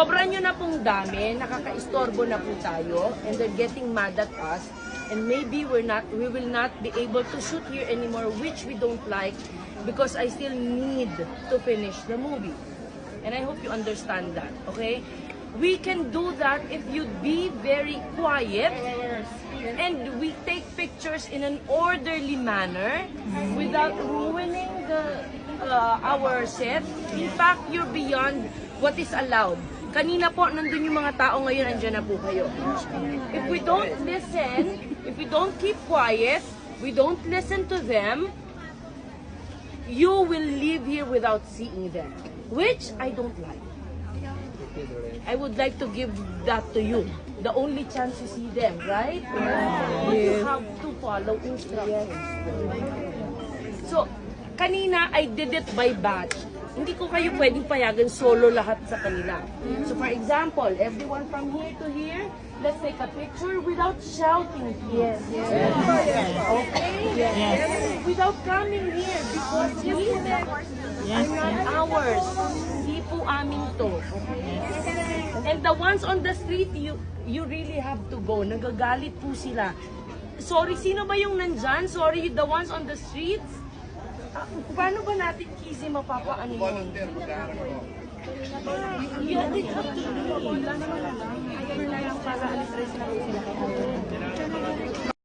Sobra nyo na pong dami, nakaka-istorbo na po tayo, and they're getting mad at us, and maybe we're not, we will not be able to shoot here anymore, which we don't like, because I still need to finish the movie. And I hope you understand that, okay? We can do that if you'd be very quiet, and we take pictures in an orderly manner, without ruining the uh, our set. In fact, you're beyond what is allowed. Kanina po, nandun yung mga tao ngayon, andyan na po kayo. If we don't listen, if we don't keep quiet, we don't listen to them, you will leave here without seeing them. Which I don't like. I would like to give that to you. The only chance to see them, right? But you have to follow instructions. So, kanina I did it by batch. Hindi ko kayo pwedeng payagan solo lahat sa kanila. So for example, everyone from here to here, let's take a picture without shouting. Yes. yes. Okay? Yes. Without coming here because we are not ours. Hindi po amin to. Okay? And the ones on the street, you you really have to go. Nagagalit po sila. Sorry, sino ba yung nandyan? Sorry, the ones on the streets? Ah, paano ba natin kisi mapapaano yun? Yeah, they have to do. Wala naman lang. Para alis-alis lang sila.